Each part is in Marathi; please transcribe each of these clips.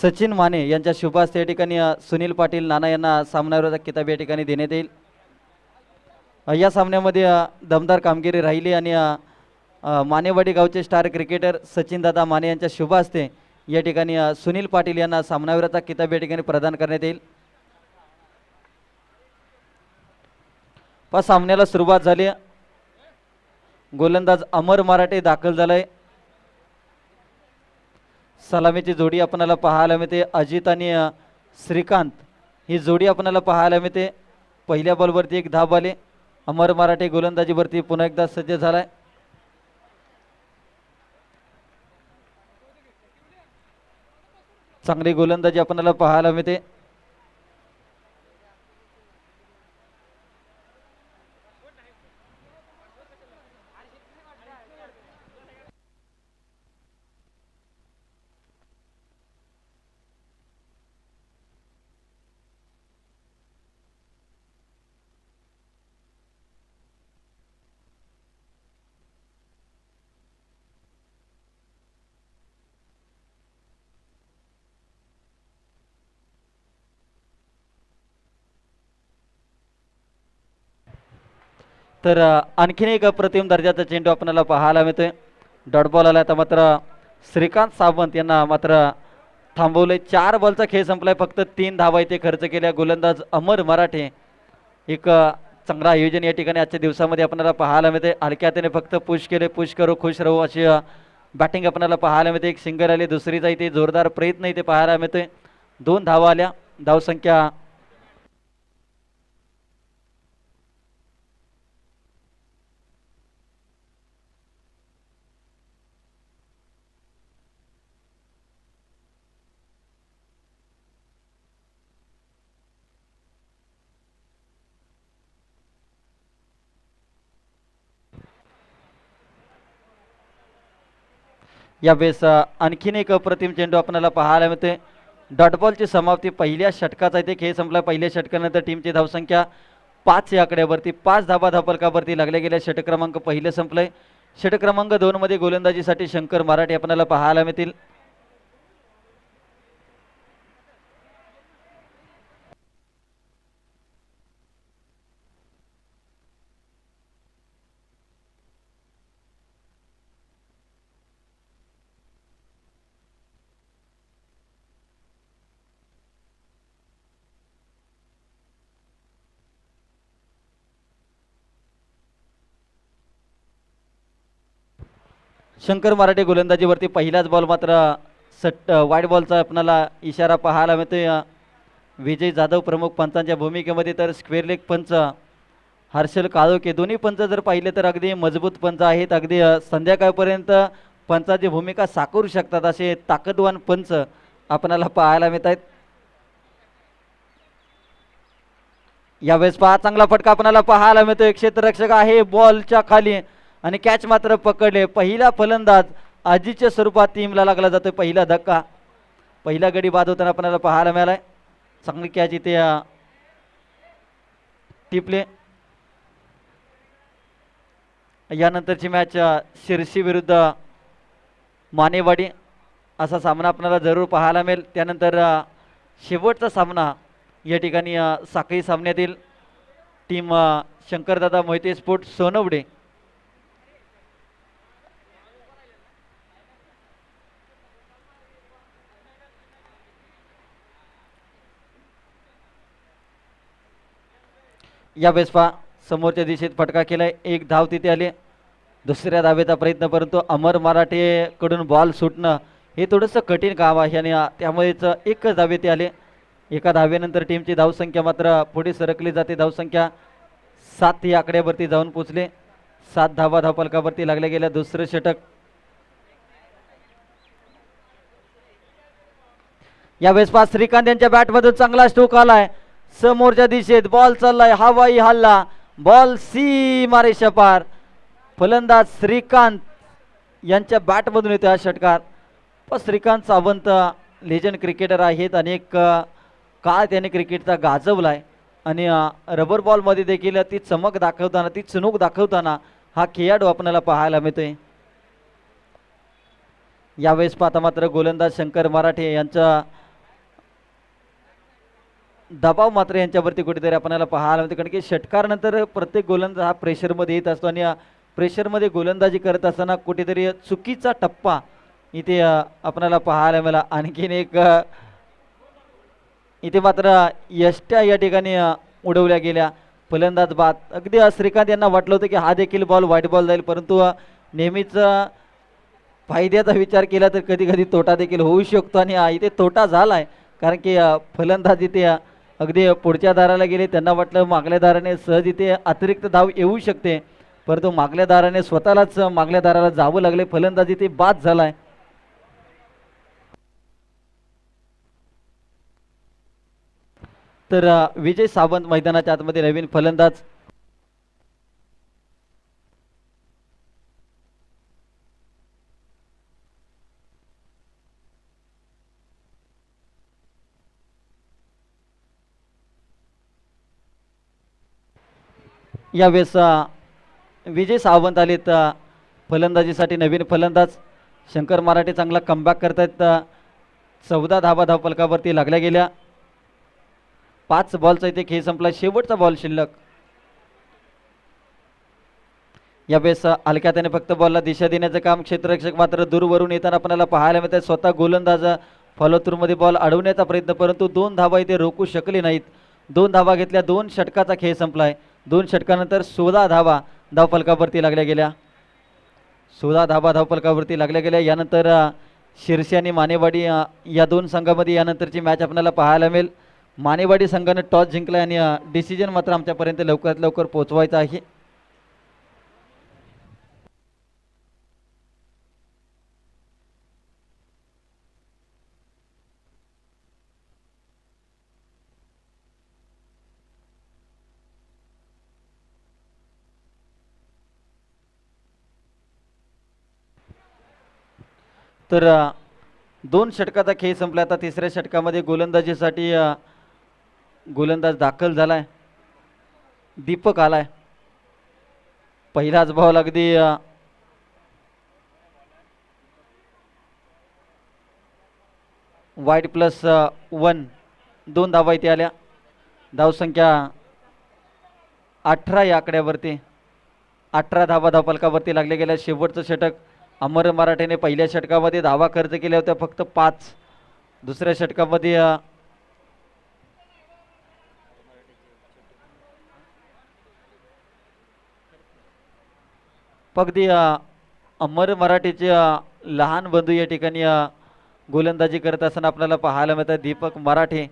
सचिन माने यांच्या शुभास या ठिकाणी सुनील पाटील नाना यांना सामन्यावरचा किताब या ठिकाणी देण्यात येईल. या सामन्यामध्ये दमदार कामगिरी राहिली आणि मानेवाडी गावचे स्टार क्रिकेटर सचिनदादा माने यांच्या शुभ हस्ते या ठिकाणी सुनील पाटील यांना सामनावीराचा किताब या ठिकाणी प्रदान करण्यात येईल. पा सामन्याला सुरुवात झाली. गोलंदाज अमर मराठे दाखल झालाय. सलामीची जोडी आपणाला पाहायला मिळते. अजित आणि श्रीकांत. ही जोडी आपणाला पाहायला मिळते. पहिल्या बॉलवरती एक धाब आले. अमर मराठे गोलंदाजीवरती पुन्हा एकदा सज्ज झालाय. चांगली गोलंदाजी आपणाला पाहायला मिळते. तर आणखीन एक अप्रतिम दर्जाचा चेंडू आपल्याला पाहायला मिळतोय. डॉट बॉल आला तर मात्र श्रीकांत सावंत यांना मात्र थांबवले चार बॉलचा खेळ संपलाय फक्त तीन धावा इथे खर्च केल्या. गोलंदाज अमर मराठे एक चांगला आयोजन या ठिकाणी आजच्या दिवसामध्ये आपल्याला पाहायला मिळते हलक्या हाताने फक्त पुश केले. पुश करू खुश राहू अशी बॅटिंग आपल्याला पाहायला मिळते. एक सिंगल आली दुसरीचा इथे जोरदार प्रयत्न इथे पाहायला मिळतोय. दोन धावा आल्या. धावसंख्या यावेळेस अ, आणखीन एक अप्रतिम चेंडू आपल्याला पाहायला मिळते डॉटबॉलची समाप्ती पहिल्या षटकाचा इथे खेळ संपला. पहिल्या षटकानंतर टीमची धावसंख्या पाच या आकड्यावरती पाच धाबा धापलकावरती लागल्या गेल्या. षटक क्रमांक पहिलं संपलंय. षटक क्रमांक दोनमध्ये गोलंदाजीसाठी शंकर मराठे आपल्याला पाहायला मिळतील. शंकर मराठे गोलंदाजीवरती पहिलाच बॉल मात्र सट वाईट बॉलचा आपणाला इशारा पाहायला मिळतोय. विजय जाधव प्रमुख पंचांच्या भूमिकेमध्ये तर स्क्वेअर लेग पंच हर्षल काळोके दोन्ही पंच जर पाहिले तर अगदी मजबूत पंच आहेत. अगदी संध्याकाळपर्यंत पंचाची भूमिका साकारू शकतात असे ताकदवान पंच आपणाला पाहायला मिळत आहेत. यावेळेस पहा चांगला फटका आपणाला पाहायला मिळतो मिळतोय. क्षेत्ररक्षक आहे बॉलच्या खाली. आणि कॅच मात्र पकडले. पहिला फलंदाज आजीच्या स्वरूपात टीमला लागला जातोय पहिला धक्का. पहिला गडी बाद होताना आपल्याला पाहायला मिळालाय. चांगली कॅच इथे टिपले. यानंतरची मॅच शिरशी शिरसी विरुद्ध मानेवाडी. असा सामना आपल्याला जरूर पाहायला मिळेल. त्यानंतर शेवटचा सामना या ठिकाणी साखळी सामन्यातील टीम शंकरदादा मोहिते स्पोर्ट सोनवडे या वेस्पा समोरच्या दिशेत फटका केलाय. एक धाव तिथे आली. दुसऱ्या धावेचा प्रयत्न परंतु अमर मराठेकडून बॉल सुटणं हे थोडंसं कठीण काम आहे आणि त्यामुळेच एकच धावे ते आले. एका धावेनंतर टीमची धावसंख्या मात्र पुढे सरकली जाते. धावसंख्या सात या आकड्यावरती जाऊन पोचले. सात धावा धावपलकावरती लागल्या गेल्या. दुसरं षटक. यावेळेस पाच श्रीकांत यांच्या बॅटमधून चांगला स्टोक आलाय. समोरच्या दिशेत बॉल चाललाय हवाई हल्ला. बॉल सी मारे पार फलंदाज श्रीकांत यांच्या बॅटमधून येतो हा षटकार. पण श्रीकांत सावंत लेजंड क्रिकेटर आहेत. अनेक काळ त्याने क्रिकेटचा गाजवलाय. आणि रबर बॉलमध्ये देखील ती चमक दाखवताना ती चुनूक दाखवताना हा खेळाडू आपल्याला पाहायला मिळतोय. यावेळेस पाहता मात्र गोलंदाज शंकर मराठे यांचा दबाव मात्र यांच्यावरती कुठेतरी आपल्याला पाहायला मिळते. कारण की षटकारनंतर प्रत्येक गोलंदाज हा प्रेशरमध्ये येत असतो आणि प्रेशरमध्ये गोलंदाजी करत असताना कुठेतरी चुकीचा टप्पा इथे आपणाला आपल्याला पाहायला मिळाला. आणखीन एक इथे मात्र यष्ट्या या ठिकाणी उडवल्या गेल्या. फलंदाज बाद. अगदी श्रीकांत यांना वाटलं होतं की हा देखील बॉल व्हाईट बॉल जाईल परंतु नेहमीच फायद्याचा विचार केला तर कधी कधी तोटा देखील होऊ शकतो. आणि इथे तोटा झाला आहे कारण की फलंदाज इथे अगदी पुढच्या दाराला गेले त्यांना वाटलं मागल्या दाराने सहज इथे अतिरिक्त धाव येऊ शकते. परंतु मागल्या दाराने स्वतःलाच मागल्या दाराला जावं लागले. फलंदाज इथे बाद झाला आहे तर विजय सावंत मैदानाच्या आतमध्ये नवीन फलंदाज यावेळेस विजय सावंत आलेत फलंदाजीसाठी नवीन फलंदाज. शंकर मराठे चांगला कमबॅक करतायत चौदा धाबा धाव फलकावरती लागल्या गेल्या. पाच बॉलचा इथे खेळ संपला शेवटचा बॉल शिल्लक. यावेळेस हलक्या त्याने फक्त बॉलला दिशा देण्याचं काम क्षेत्ररक्षक मात्र दूरवरून येताना आपल्याला पाहायला मिळत स्वतः गोलंदाज फॉलो थ्रूमध्ये बॉल अडवण्याचा प्रयत्न परंतु दोन धावा इथे रोखू शकले नाहीत. दोन धावा घेतल्या दोन षटकाचा खेळ संपलाय. दोन षटकानंतर सोळा धावा धावफलकावरती लागल्या गेल्या. सोळा धाबा धावफलकावरती लागल्या गेल्या. यानंतर अ, शिरसी आणि मानेवाडी या दोन संघामध्ये यानंतरची मॅच आपल्याला पाहायला मिळेल. मानेवाडी संघानं टॉस जिंकला आणि डिसिजन मात्र आमच्यापर्यंत लवकरात लवकर पोहोचवायचा आहे. तर दोन षटकाचा खेळ संपला. आता तिसऱ्या षटकामध्ये गोलंदाजीसाठी गोलंदाज दाखल झालाय. दीपक आलाय. पहिलाच बॉल अगदी वाईट प्लस वन. दोन धावा इथे आल्या. धावसंख्या अठरा या आकड्यावरती. अठरा धावा धावफलकावरती लागले गेल्या. शेवटचं षटक अमर मराठेने पहिल्या षटकामध्ये धावा खर्च केल्या होत्या फक्त पाच. दुसऱ्या षटकामध्ये अगदी अमर मराठीचे लहान बंधू या ठिकाणी गोलंदाजी करत असताना आपल्याला पाहायला मिळतात दीपक मराठे.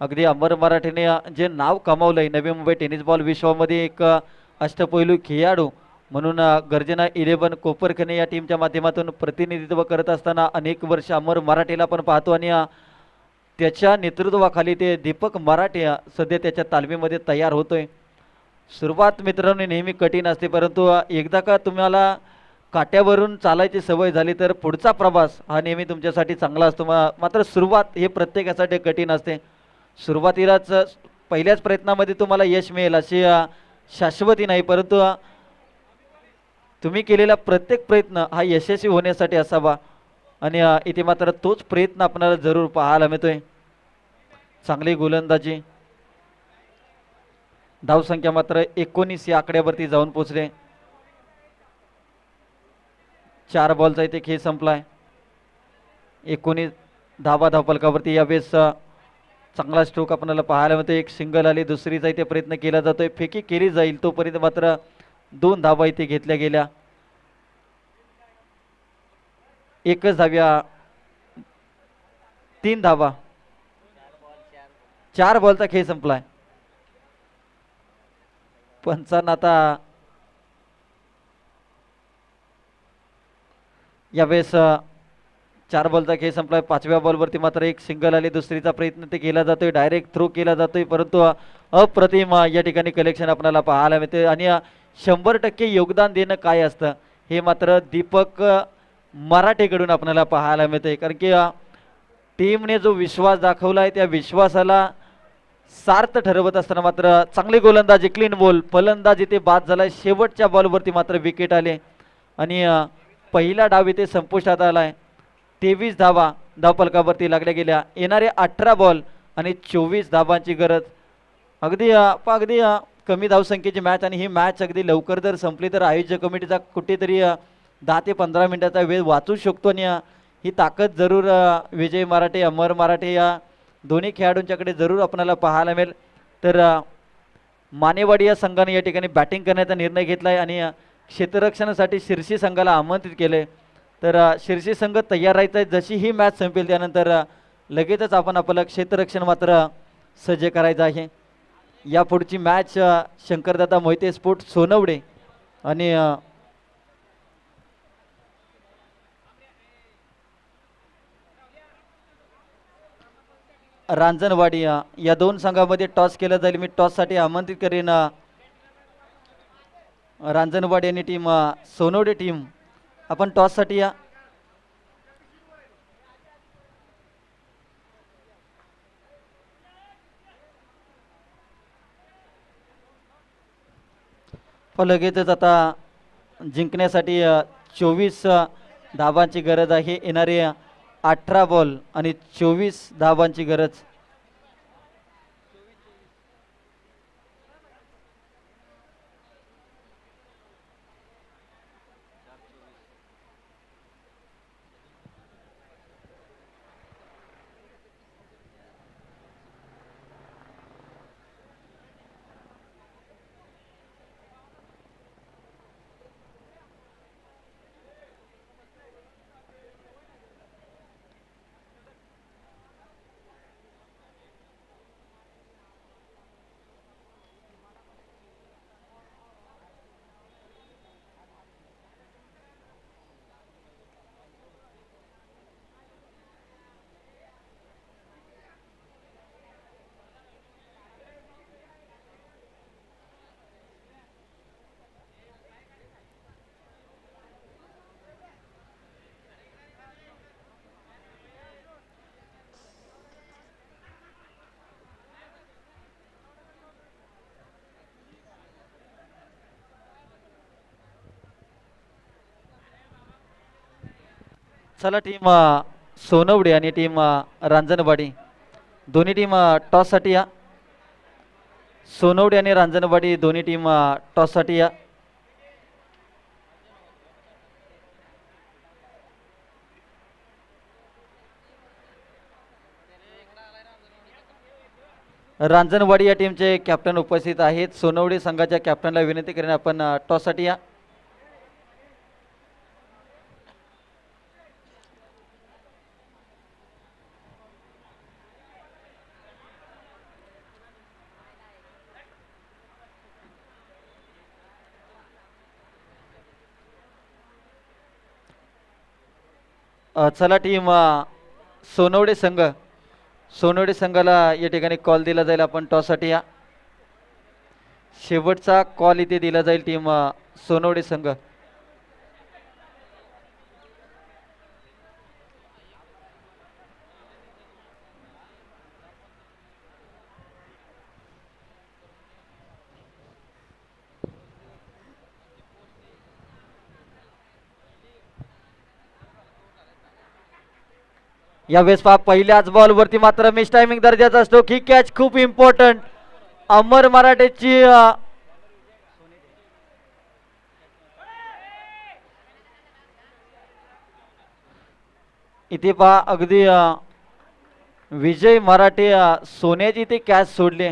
अगदी अमर मराठेने जे नाव कमावलंय नवी मुंबई टेनिस बॉल विश्वामध्ये एक अष्टपैलू खेळाडू. म्हणून गर्जना इलेव्हन कोपरखने या टीमच्या माध्यमातून प्रतिनिधित्व करत असताना अनेक वर्ष अमर मराठेला पण पाहतो आणि त्याच्या नेतृत्वाखाली ते दीपक मराठे सध्या त्याच्या तालमीमध्ये तयार होतोय. सुरुवात मित्रांनो नेहमी कठीण असते परंतु एकदा का तुम्हाला काट्यावरून चालायची सवय झाली तर पुढचा प्रवास हा नेहमी तुमच्यासाठी चांगला असतो. मात्र सुरुवात हे प्रत्येकासाठी कठीण असते. सुरुवातीलाच पहिल्याच प्रयत्नामध्ये तुम्हाला यश मिळेल अशी शाश्वती नाही परंतु तुम्ही केलेला प्रत्येक प्रयत्न हा यशस्वी होण्यासाठी असावा. आणि इथे मात्र तोच प्रयत्न आपल्याला जरूर पाहायला मिळतोय. चांगली गोलंदाजी. धावसंख्या मात्र एकोणीस या आकड्यावरती जाऊन पोचले. चार बॉलचा इथे खेळ संपलाय. एकोणीस धावा धावपलकावरती यावेळेस चांगला स्ट्रोक आपल्याला पाहायला मिळतो एक सिंगल आली दुसरीचा इथे प्रयत्न केला जातोय. फेकी केली जाईल तोपर्यंत मात्र दोन धावा इथे घेतल्या गेल्या. एकच धाव्या. तीन धावा. चार बॉलचा खेळ संपलाय. पंचांना आता. यावेळेस चार बॉलचा खेळ संपलाय. पाचव्या बॉलवरती मात्र एक सिंगल आली दुसरीचा प्रयत्न ते केला जातोय. डायरेक्ट थ्रो केला जातोय. परंतु अप्रतिम या ठिकाणी कलेक्शन आपल्याला पाहायला मिळते आणि शंभर टक्के योगदान देणं काय असतं? हे मात्र दीपक मराठेकडून आपल्याला पाहायला मिळते कारण की टीमने जो विश्वास दाखवला आहे त्या विश्वासाला सार्थ ठरवत असताना मात्र चांगली गोलंदाजी क्लीन बॉल फलंदाज इथे बाद झालाय. शेवटच्या बॉलवरती मात्र विकेट आले. आणि पहिला डाव इथे संपुष्टात आहे तेवीस धावा धावफलकावरती लागल्या गेल्या. येणारे अठरा बॉल आणि चोवीस धाबांची गरज. अगदी अगदी कमी धावसंख्येची मॅच आणि ही मॅच अगदी लवकर जर संपली तर आयोजक कमिटीचा कुठेतरी दहा ते पंधरा मिनिटाचा वेळ वाचू शकतो आणि ही ताकद जरूर विजय मराठे अमर मराठे या दोन्ही खेळाडूंच्याकडे जरूर आपणाला पाहायला मिळेल. तर मानेवाडी या संघाने या ठिकाणी बॅटिंग करण्याचा निर्णय घेतला आहे आणि क्षेत्ररक्षणासाठी शिर्सी संघाला आमंत्रित केले तर अ, शिर्सी संघ तयार राहायचा आहे जशी ही मॅच संपेल त्यानंतर लगेचच आपण आपलं क्षेत्ररक्षण मात्र सज्ज करायचं आहे. या पुढची मॅच शंकरदादा मोहिते स्पोर्ट सोनवडे आणि रांजणवाडी या दोन संघामध्ये टॉस केलं जाईल. मी टॉससाठी आमंत्रित करेन अ, रांजणवाडी आणि टीम सोनवडे टीम आपण टॉससाठी या लगेचच आता जिंकण्यासाठी चोवीस धाबांची गरज आहे. येणारे अठरा बॉल आणि चोवीस धाबांची गरज चला टीम सोनवडे आणि टीम रांजणवाडी. दोन्ही टीम टॉससाठी या. सोनवडे आणि रांजणवाडी दोन्ही टीम टॉससाठी या. रांजणवाडी या टीमचे कॅप्टन उपस्थित आहेत. सोनवडे संघाच्या कॅप्टनला विनंती करेन आपण टॉससाठी या. चला टीम सोनवडे संघ. सोनवडे संघाला या ठिकाणी कॉल दिला जाईल. आपण टॉससाठी या. शेवटचा कॉल इथे दिला जाईल टीम सोनवडे संघ. यावेळेस पहा पहिल्याच बॉलवरती मात्र मिस टायमिंग दर्जाचा असतो. की कॅच खूप इम्पॉर्टंट अमर मराठेची इथे पहा अगदी विजय मराठे सोन्याची इथे कॅच सोडले.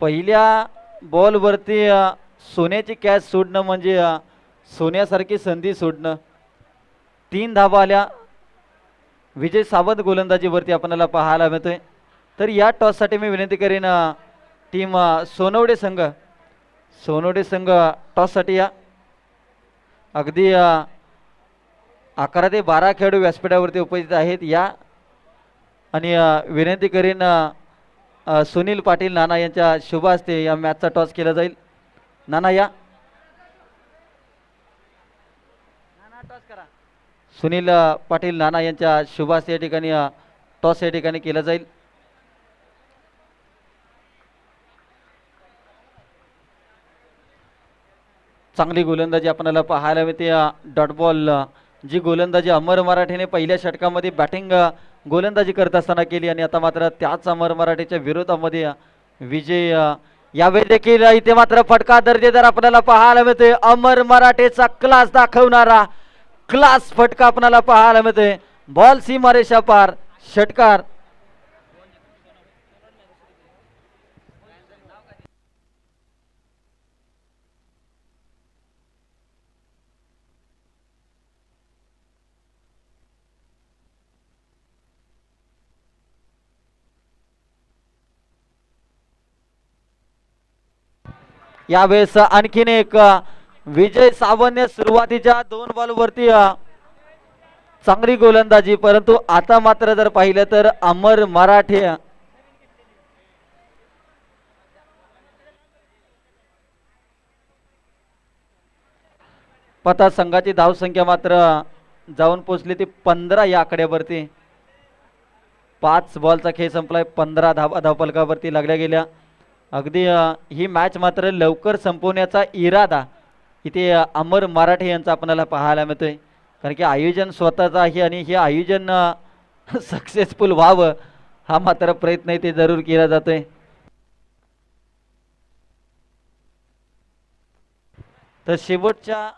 पहिल्या बॉलवरती सोन्याची कॅच सोडणं म्हणजे सोन्यासारखी संधी सोडणं. तीन धाबा आल्या. विजय सावंत गोलंदाजीवरती आपल्याला पाहायला मिळतोय. तर या टॉससाठी मी विनंती करेन टीम सोनवडे संघ सोनवडे संघ टॉससाठी या. अगदी अकरा ते बारा खेळाडू व्यासपीठावरती उपस्थित आहेत या. आणि विनंती करीन सुनील पाटील नाना यांच्या शुभ हस्ते या मॅचचा टॉस केला जाईल. नाना या. सुनील पाटील नाना यांच्या शुभास या ठिकाणी टॉस या ठिकाणी केला जाईल. चांगली गोलंदाजी आपल्याला पाहायला मिळते. डॉटबॉल डॉट बॉल जी गोलंदाजी अमर मराठेने पहिल्या षटकामध्ये बॅटिंग गोलंदाजी करत असताना केली आणि आता मात्र त्याच अमर मराठीच्या विरोधामध्ये विजय यावेळी देखील इथे मात्र फटका दर्जेदार आपल्याला पाहायला मिळतोय. अमर मराठेचा क्लास दाखवणारा क्लास फटका आपणाला पाहायला मिळते बॉल सीमारेषा पार षटकार. यावेळेस आणखीन एक विजय सावंत सुरुवातीच्या दोन बॉलवरती चांगली गोलंदाजी. परंतु आता मात्र जर पाहिलं तर अमर मराठे पता संघाची धावसंख्या मात्र जाऊन पोचली ती पंधरा या आकड्यावरती. पाच बॉलचा खेळ संपलाय पंधरा धावा धावपलकावरती लागल्या गेल्या. अगदी ही मॅच मात्र लवकर संपवण्याचा इरादा इथे अमर मराठे यांचं आपल्याला पाहायला मिळतोय. कारण की आयोजन स्वतःचं आहे आणि हे आयोजन सक्सेसफुल व्हावं हा मात्र प्रयत्न इथे जरूर केला जातोय. तर शेवटच्या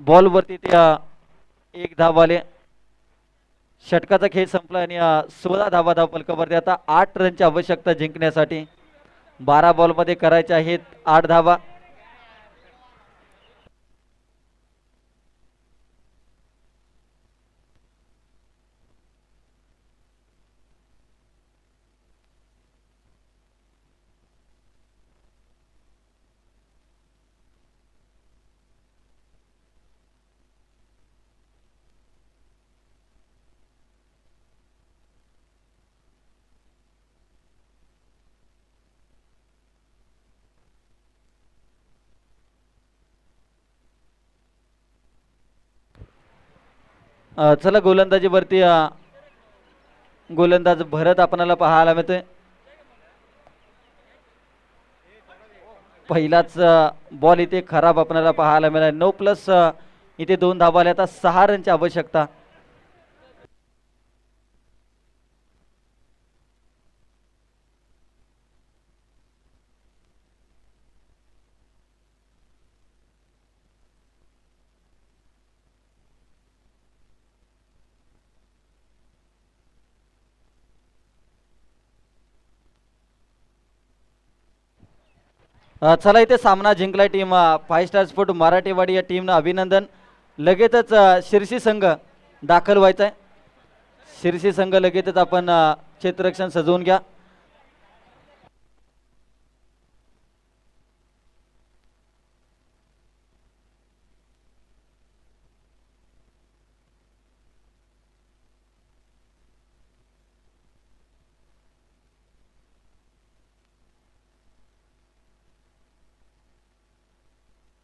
बॉलवरती ते एक धाव आले षटकाचा खेळ संपला आणि सोळा धावा धाव फलकावरती आता आठ रनची आवश्यकता जिंकण्यासाठी. बारा बॉलमध्ये करायचे आहेत आठ धावा. चला गोलंदाजीवरती गोलंदाज भरत आपणाला पाहायला मिळतोय. पहिलाच बॉल इथे खराब आपणाला पाहायला मिळाला. नऊ प्लस इथे दोन धाबा आल्या आता सहा रनची आवश्यकता. चला इथे सामना जिंकला team five star sport Marathiwadi या टीमनं अभिनंदन. लगेचच शिरसी संघ दाखल व्हायचा आहे शिरसी संघ लगेचच आपण क्षेत्ररक्षण सजवून घ्या.